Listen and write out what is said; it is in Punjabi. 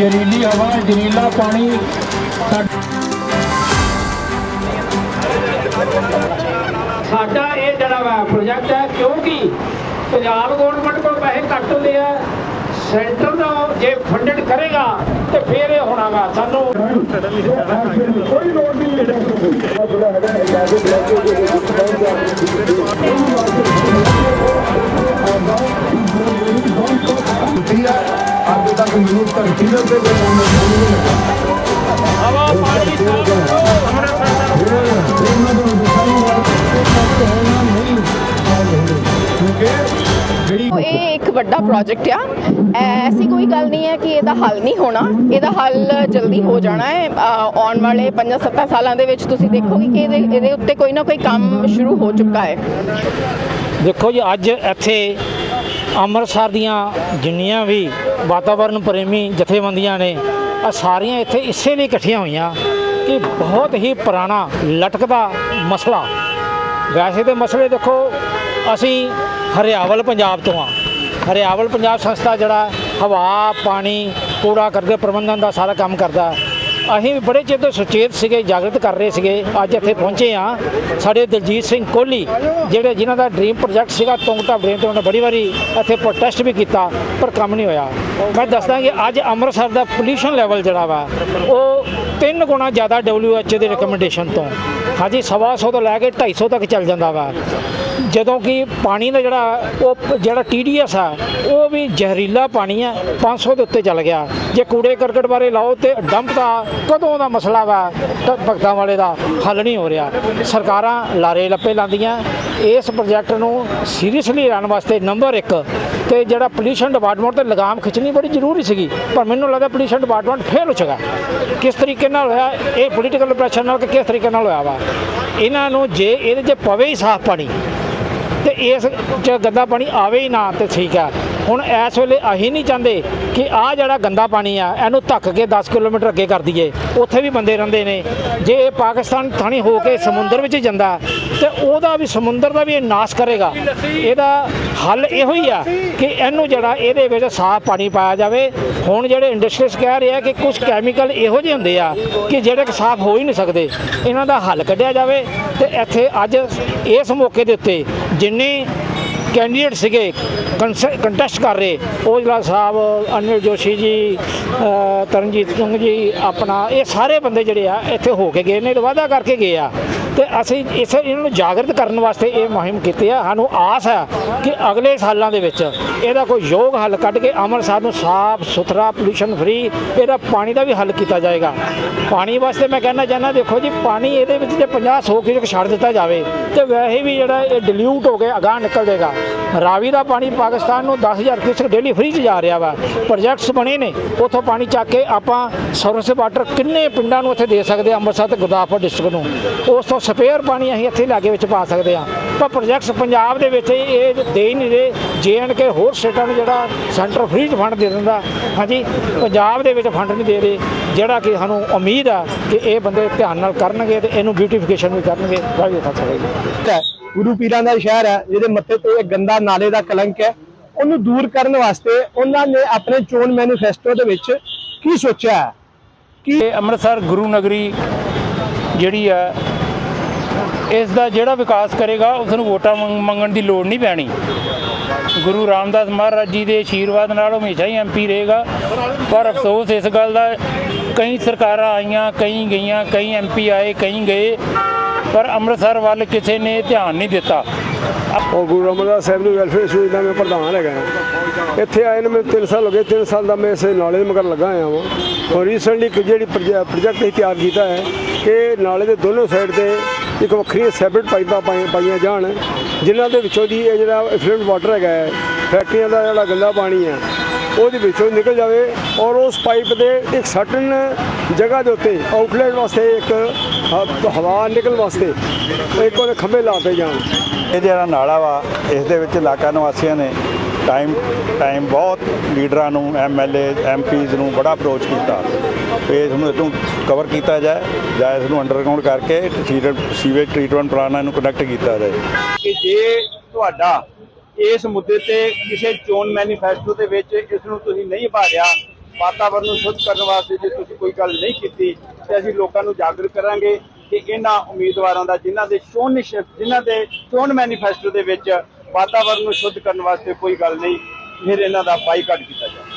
ਜ਼ਹਿਰੀਲੀ ਹਵਾ ਜ਼ਹਿਰੀਲਾ ਪਾਣੀ। ਸਾਡਾ ਇਹ ਜਿਹੜਾ ਵਾ ਪ੍ਰੋਜੈਕਟ ਹੈ ਕਿਉਂਕਿ ਪੰਜਾਬ ਗਵਰਨਮੈਂਟ ਕੋਲ ਪੈਸੇ ਘੱਟ ਹੁੰਦੇ ਆ ਸੈਂਟਰ ਦਾ ਜੇ ਫੰਡਡ ਕਰੇਗਾ ਤੇ ਫਿਰ ਇਹ ਹੋਣਾ ਵਾ ਸਾਨੂੰ। ਕੋਈ ਲੋੜ ਨਹੀਂ। ਹੈ ਜਿਹੜਾ ਹੈਗਾ ਮੈਨੂੰ ਧਰਤੀ ਦੇ ਉੱਤੇ ਹਵਾ ਪਾਣੀ ਉਹਨਾਂ ਨੂੰ ਦਿਖਾਈ ਹੋਣਾ ਨਹੀਂ ਕਿਉਂਕਿ ਇਹ ਇੱਕ ਵੱਡਾ ਪ੍ਰੋਜੈਕਟ ਆ। ਐਸੀ ਕੋਈ ਗੱਲ ਨਹੀਂ ਹੈ ਕਿ ਇਹਦਾ ਹੱਲ ਨਹੀਂ ਹੋਣਾ। ਇਹਦਾ ਹੱਲ ਜਲਦੀ ਹੋ ਜਾਣਾ ਹੈ। ਆਉਣ ਵਾਲੇ 5-7 ਸਾਲਾਂ ਦੇ ਵਿੱਚ ਤੁਸੀਂ ਦੇਖੋਗੇ ਕਿ ਇਹਦੇ ਇਹਦੇ ਉੱਤੇ ਕੋਈ ਨਾ ਕੋਈ ਕੰਮ ਸ਼ੁਰੂ ਹੋ ਚੁੱਕਾ ਹੈ। ਦੇਖੋ ਜੀ, ਅੱਜ ਇੱਥੇ ਅੰਮ੍ਰਿਤਸਰ ਦੀਆਂ ਜਿੰਨੀਆਂ ਵੀ ਵਾਤਾਵਰਨ ਪ੍ਰੇਮੀ ਜਥੇਬੰਦੀਆਂ ਨੇ ਆ ਸਾਰੀਆਂ ਇੱਥੇ ਇਸੇ ਲਈ ਇਕੱਠੀਆਂ ਹੋਈਆਂ ਕਿ ਬਹੁਤ ਹੀ ਪੁਰਾਣਾ ਲਟਕਦਾ ਮਸਲਾ। ਵੈਸੇ ਤੇ ਮਸਲੇ ਦੇਖੋ, ਅਸੀਂ ਹਰਿਆਵਲ ਪੰਜਾਬ ਤੋਂ ਆ ਹਰਿਆਵਲ ਪੰਜਾਬ ਸੰਸਥਾ ਜਿਹੜਾ ਹਵਾ, ਪਾਣੀ ਕੂੜਾ ਕਰਦੇ ਪ੍ਰਬੰਧਨ ਦਾ ਸਾਰਾ ਕੰਮ ਕਰਦਾ। ਅਸੀਂ ਵੀ ਬੜੇ ਚਿਰ ਤੋਂ ਸੁਚੇਤ ਸੀਗੇ, ਜਾਗਰਤ ਕਰ ਰਹੇ ਸੀਗੇ। ਅੱਜ ਇੱਥੇ ਪਹੁੰਚੇ ਆ ਸਾਡੇ ਦਲਜੀਤ ਸਿੰਘ ਕੋਹਲੀ, ਜਿਹੜੇ ਜਿਨ੍ਹਾਂ ਦਾ ਡ੍ਰੀਮ ਪ੍ਰੋਜੈਕਟ ਸੀਗਾ, ਤੁੰਗਟਾ ਡ੍ਰੇਨ ਤੇ ਉਹਨਾਂ ਬੜੀ ਵਾਰੀ ਇੱਥੇ ਪ੍ਰੋਟੈਸਟ ਵੀ ਕੀਤਾ, ਪਰ ਕੰਮ ਨਹੀਂ ਹੋਇਆ। ਮੈਂ ਦੱਸਦਾ ਕਿ ਅੱਜ ਅੰਮ੍ਰਿਤਸਰ ਦਾ ਪੋਲੂਸ਼ਨ ਲੈਵਲ ਜਿਹੜਾ ਵਾ, ਉਹ ਤਿੰਨ ਗੁਣਾ ਜ਼ਿਆਦਾ WHO ਦੀ ਰਿਕਮੈਂਡੇਸ਼ਨ ਤੋਂ। ਹਾਂਜੀ, ਸਵਾ ਸੌ ਤੋਂ ਲੈ ਕੇ 250 ਤੱਕ ਚੱਲ ਜਾਂਦਾ ਵਾ। ਜਦੋਂ ਕਿ ਪਾਣੀ ਦਾ ਜਿਹੜਾ ਉਹ ਪ- ਜਿਹੜਾ TDS ਆ, ਉਹ ਵੀ ਜ਼ਹਿਰੀਲਾ ਪਾਣੀ ਆ 500 ਦੇ ਉੱਤੇ ਚੱਲ ਗਿਆ। ਜੇ ਕੂੜੇ ਕਰਕਟ ਬਾਰੇ ਲਾਓ ਤੇ ਡੰਪ ਦਾ ਕਦੋਂ ਦਾ ਮਸਲਾ ਵਾ ਭਗਤਾਂ ਵਾਲੇ ਦਾ ਹੱਲ ਨਹੀਂ ਹੋ ਰਿਹਾ। ਸਰਕਾਰਾਂ ਲਾਰੇ ਲੱਪੇ ਲਾਉਂਦੀਆਂ। ਇਸ ਪ੍ਰੋਜੈਕਟ ਨੂੰ ਸੀਰੀਅਸਲੀ ਲੈਣ ਵਾਸਤੇ ਨੰਬਰ 1 ਤੇ ਜਿਹੜਾ ਪੋਲੂਸ਼ਨ ਡਿਪਾਰਟਮੈਂਟ ਤੇ ਲਗਾਮ ਖਿੱਚਣੀ ਬੜੀ ਜ਼ਰੂਰੀ ਸੀਗੀ, ਪਰ ਮੈਨੂੰ ਲੱਗਦਾ ਪੋਲੂਸ਼ਨ ਡਿਪਾਰਟਮੈਂਟ ਫੇਲ ਹੋ ਚੁੱਕਾ ਕਿਸ ਤਰੀਕੇ ਨਾਲ ਹੋਇਆ, ਇਹ ਪੋਲੀਟੀਕਲ ਪ੍ਰੈਸ਼ਰ ਨਾਲ ਕਿ ਕਿਸ ਤਰੀਕੇ ਨਾਲ ਹੋਇਆ ਵਾ? ਇਹਨਾਂ ਨੂੰ ਜੇ, ਇਹਦੇ 'ਚ ਪਵੇ ਹੀ ਸਾਫ਼ ਪਾਣੀ। ਤੇ ਇਸ ਚ ਗੰਦਾ ਪਾਣੀ ਆਵੇ ਹੀ ਨਾ ਤੇ ਠੀਕ ਆ ਹੁਣ ਇਸ ਵੇਲੇ ਅਸੀਂ ਨਹੀਂ ਚਾਹੁੰਦੇ ਕਿ ਆਹ ਜਿਹੜਾ ਗੰਦਾ ਪਾਣੀ ਆ, ਇਹਨੂੰ ਧੱਕ ਕੇ 10 ਕਿਲੋਮੀਟਰ ਅੱਗੇ ਕਰ ਦਈਏ। ਉੱਥੇ ਵੀ ਬੰਦੇ ਰਹਿੰਦੇ ਨੇ। ਜੇ ਇਹ ਪਾਕਿਸਤਾਨ ਥਾਣੀ ਹੋ ਕੇ ਸਮੁੰਦਰ ਵਿੱਚ ਜਾਂਦਾ, ਤੇ ਉਹਦਾ ਵੀ ਸਮੁੰਦਰ ਦਾ ਵੀ ਇਹ ਨਾਸ਼ ਕਰੇਗਾ। ਇਹਦਾ ਹੱਲ ਇਹੋ ਹੀ ਆ ਕਿ ਇਹਨੂੰ ਜਿਹੜਾ ਇਹਦੇ ਵਿੱਚ ਸਾਫ਼ ਪਾਣੀ ਪਾਇਆ ਜਾਵੇ। ਹੁਣ ਜਿਹੜੇ ਇੰਡਸਟਰੀਸ ਕਹਿ ਰਹੇ ਆ ਕਿ ਕੁਝ ਕੈਮੀਕਲ ਇਹੋ ਜਿਹੇ ਹੁੰਦੇ ਆ ਕਿ ਜਿਹੜੇ ਕਿ ਸਾਫ਼ ਹੋ ਹੀ ਨਹੀਂ ਸਕਦੇ। ਇਹਨਾਂ ਦਾ ਹੱਲ ਕੱਢਿਆ ਜਾਵੇ ਤੇ ਇੱਥੇ ਅੱਜ ਇਸ ਮੌਕੇ ਦੇ ਉੱਤੇ ਜਿੰਨੇ ਕੈਂਡੀਡੇਟ ਸੀਗੇ ਕੰਟੈਸਟ ਕਰ ਰਹੇ। ਔਜਲਾ ਸਾਹਿਬ, ਅਨਿਲ ਜੋਸ਼ੀ ਜੀ ਤਰਨਜੀਤ ਸਿੰਘ ਜੀ, ਆਪਣਾ, ਇਹ ਸਾਰੇ ਬੰਦੇ ਜਿਹੜੇ ਆ, ਇੱਥੇ ਹੋ ਕੇ ਗਏ ਨੇ ਤੇ ਵਾਅਦਾ ਕਰਕੇ ਗਏ ਆ। ਤੇ ਅਸੀਂ ਇਸ ਇਹਨਾਂ ਨੂੰ ਜਾਗਰਤ ਕਰਨ ਵਾਸਤੇ ਇਹ ਮੁਹਿੰਮ ਕੀਤੀ ਹੈ ਸਾਨੂੰ ਆਸ ਹੈ ਕਿ ਅਗਲੇ ਸਾਲਾਂ ਦੇ ਵਿੱਚ ਇਹਦਾ ਕੋਈ ਯੋਗ ਹੱਲ ਕੱਢ ਕੇ ਅੰਮ੍ਰਿਤਸਰ ਨੂੰ ਸਾਫ਼ ਸੁਥਰਾ ਪੋਲੂਸ਼ਨ ਫਰੀ ਇਹਦਾ ਪਾਣੀ ਦਾ ਵੀ ਹੱਲ ਕੀਤਾ ਜਾਏਗਾ। ਪਾਣੀ ਵਾਸਤੇ ਮੈਂ ਕਹਿਣਾ ਚਾਹੁੰਦਾ, ਦੇਖੋ ਜੀ, ਪਾਣੀ ਇਹਦੇ ਵਿੱਚ ਜੇ 50 100 ਕਿਲੋ ਛੱਡ ਦਿੱਤਾ ਜਾਵੇ, ਤੇ ਵੈਸੇ ਵੀ ਜਿਹੜਾ ਇਹ ਡਿਲੂਟ ਹੋ ਕੇ ਅਗਾਂਹ ਨਿਕਲ ਜਾਏਗਾ। ਰਾਵੀ ਦਾ ਪਾਣੀ ਪਾਕਿਸਤਾਨ ਨੂੰ 10000 ਕਿਊਸਕ ਡੇਲੀ ਫ੍ਰੀ 'ਚ ਜਾ ਰਿਹਾ ਵਾ। ਪ੍ਰੋਜੈਕਟਸ ਬਣੇ ਨੇ, ਉੱਥੋਂ ਪਾਣੀ ਚੱਕ ਕੇ ਆਪਾਂ ਸਰਵਿਸ ਵਾਟਰ ਕਿੰਨੇ ਪਿੰਡਾਂ ਨੂੰ ਉੱਥੇ ਦੇ ਸਕਦੇ ਹਾਂ ਅੰਮ੍ਰਿਤਸਰ ਤੇ ਗੁਰਦਾਸਪੁਰ ਡਿਸਟ੍ਰਿਕਟ ਨੂੰ। ਉਸ ਤੋਂ ਸਪੇਅਰ ਪਾਣੀ ਅਸੀਂ ਇੱਥੇ ਲਾਗੇ ਵਿੱਚ ਪਾ ਸਕਦੇ ਹਾਂ। ਪਰ ਪ੍ਰੋਜੈਕਟਸ ਪੰਜਾਬ ਦੇ ਵਿੱਚ ਇਹ ਦੇ ਹੀ ਨਹੀਂ ਰਹੇ। ਜੇ ਐਂਡ ਕੇ ਹੋਰ ਸਟੇਟਾਂ ਨੂੰ ਜਿਹੜਾ ਸੈਂਟਰ ਫ੍ਰੀ 'ਚ ਫੰਡ ਦੇ ਦਿੰਦਾ। ਹਾਂਜੀ ਪੰਜਾਬ ਦੇ ਵਿੱਚ ਫੰਡ ਨਹੀਂ ਦੇ ਰਹੇ। ਜਿਹੜਾ ਕਿ ਸਾਨੂੰ ਉਮੀਦ ਆ ਕਿ ਇਹ ਬੰਦੇ ਧਿਆਨ ਨਾਲ ਕਰਨਗੇ ਤੇ ਇਹਨੂੰ ਬਿਊਟੀਫਿਕੇਸ਼ਨ ਵੀ ਕਰਨਗੇ। ਵਾਹਿਗੁਰੂ ਖਾਲਸਾ ਵਾਹਿਗੁਰੂ ਕੀ ਗੁਰੂ ਪੀਰਾਂ ਦਾ ਸ਼ਹਿਰ ਹੈ ਜਿਹਦੇ ਮੱਥੇ ਤੇ ਇਹ ਗੰਦਾ ਨਾਲੇ ਦਾ ਕਲੰਕ ਹੈ। ਉਹਨੂੰ ਦੂਰ ਕਰਨ ਵਾਸਤੇ ਉਹਨਾਂ ਨੇ ਆਪਣੇ ਚੋਣ ਮੈਨੀਫੈਸਟੋ ਦੇ ਵਿੱਚ ਕੀ ਸੋਚਿਆ? ਹੈ ਇਹ ਅੰਮ੍ਰਿਤਸਰ ਗੁਰੂ ਨਗਰੀ ਜਿਹੜੀ ਹੈ ਇਸ ਦਾ ਜਿਹੜਾ ਵਿਕਾਸ ਕਰੇਗਾ ਉਸ ਨੂੰ ਵੋਟਾਂ ਮੰਗ- ਮੰਗਣ ਦੀ ਲੋੜ ਨਹੀਂ ਪੈਣੀ। ਗੁਰੂ ਰਾਮਦਾਸ ਮਹਾਰਾਜ ਜੀ ਦੇ ਆਸ਼ੀਰਵਾਦ ਨਾਲ ਹਮੇਸ਼ਾ ਹੀ ਐਮਪੀ ਰਹੇਗਾ। ਪਰ ਅਫਸੋਸ ਇਸ ਗੱਲ ਦਾ, ਕਈ ਸਰਕਾਰਾਂ ਆਈਆਂ, ਕਈ ਗਈਆਂ, ਕਈ ਐਮਪੀ ਆਏ, ਕਈ ਗਏ, ਪਰ ਅੰਮ੍ਰਿਤਸਰ ਵੱਲ ਕਿਸੇ ਨੇ ਧਿਆਨ ਨਹੀਂ ਦਿੱਤਾ। ਉਹ ਗੁਰੂ ਰਾਮਦਾਸ ਸਾਹਿਬ ਨੂੰ ਵੈਲਫੇਅਰ ਸੁਵਿਧਾ ਦਾ ਮੈਂ ਪ੍ਰਧਾਨ ਹੈਗਾ। ਇੱਥੇ ਆਏ ਨੂੰ ਮੈਨੂੰ 3 ਸਾਲ ਹੋ ਗਏ 3 ਸਾਲ ਦਾ ਮੈਂ ਇਸੇ ਨਾਲੇ ਮਗਰ ਲੱਗਾ ਆਇਆ ਹਾਂ ਔਰ ਰੀਸੈਂਟਲੀ ਇੱਕ ਜਿਹੜੀ ਪ੍ਰੋਜੈਕਟ ਅਸੀਂ ਤਿਆਰ ਕੀਤਾ ਹੈ, ਕਿ ਨਾਲੇ ਦੇ ਦੋਨੋਂ ਸਾਈਡ ਤੇ ਇੱਕ ਵੱਖਰੀਆਂ ਸੈਪਰੇਟ ਪਾਈਪਾਂ ਪਾਈ- ਪਾਈਆਂ ਜਾਣ, ਜਿਨ੍ਹਾਂ ਦੇ ਵਿੱਚੋਂ ਦੀ ਇਹ ਜਿਹੜਾ ਇਫਲੂਐਂਟ ਵਾਟਰ ਹੈਗਾ ਹੈ, ਫੈਕਟਰੀਆਂ ਦਾ ਜਿਹੜਾ ਗੰਦਾ ਪਾਣੀ ਹੈ, ਉਹਦੇ ਵਿੱਚੋਂ ਨਿਕਲ ਜਾਵੇ ਔਰ ਉਸ ਪਾਈਪ ਦੇ ਇੱਕ ਸਰਟਨ ਜਗ੍ਹਾ ਦੇ ਉੱਤੇ, ਆਊਟਲੈਟ ਵਾਸਤੇ ਇੱਕ ਹਵਾ ਨਿਕਲਣ ਵਾਸਤੇ ਇੱਕ ਉਹਦੇ ਖੰਭੇ ਲਾਤੇ ਜਾਣ। ਇਹ ਜਿਹੜਾ ਨਾਲਾ ਵਾ, ਇਸ ਦੇ ਵਿੱਚ ਇਲਾਕਾ ਨਿਵਾਸੀਆਂ ਨੇ ਟਾਈਮ ਟਾਈਮ ਬਹੁਤ ਲੀਡਰਾਂ ਨੂੰ ਐਮਐਲਏ ਐਮਪੀਜ਼ ਨੂੰ ਬੜਾ ਅਪਰੋਚ ਕੀਤਾ। ਤੇ ਇਸ ਨੂੰ ਇਤੋਂ ਕਵਰ ਕੀਤਾ ਜਾਏ, ਜਾਂ ਇਸ ਨੂੰ ਅੰਡਰਗਰਾਉਂਡ ਕਰਕੇ ਸੀਵੇਜ ਟ੍ਰੀਟਮੈਂਟ ਪਲਾਨ ਨੂੰ ਕੰਡਕਟ ਕੀਤਾ ਜਾਏ। ਕਿ ਜੇ ਤੁਹਾਡਾ ਇਸ ਮੁੱਦੇ ਤੇ ਕਿਸੇ ਚੋਣ ਮੈਨੀਫੈਸਟੋ ਦੇ ਵਿੱਚ ਇਸ ਨੂੰ ਤੁਸੀਂ ਨਹੀਂ ਭਾਰਿਆ, ਵਾਤਾਵਰਨ ਨੂੰ ਸ਼ੁੱਧ ਕਰਨ ਵਾਸਤੇ ਜੇ ਤੁਸੀਂ ਕੋਈ ਗੱਲ ਨਹੀਂ ਕੀਤੀ, ਤੇ ਅਸੀਂ ਲੋਕਾਂ ਨੂੰ ਜਾਗਰੂਕ ਕਰਾਂਗੇ ਕਿ ਇਹਨਾਂ ਉਮੀਦਵਾਰਾਂ ਦਾ, ਜਿਨ੍ਹਾਂ ਦੇ ਚੋਣ ਨਿਸ਼ਚਿਤ ਜਿਨ੍ਹਾਂ ਦੇ ਚੋਣ ਮੈਨੀਫੈਸਟੋ ਦੇ ਵਿੱਚ ਵਾਤਾਵਰਨ ਨੂੰ ਸ਼ੁੱਧ ਕਰਨ ਵਾਸਤੇ ਕੋਈ ਗੱਲ ਨਹੀਂ ਫਿਰ ਇਹਨਾਂ ਦਾ ਬਾਈਕਾਟ ਕੀਤਾ ਜਾਵੇ।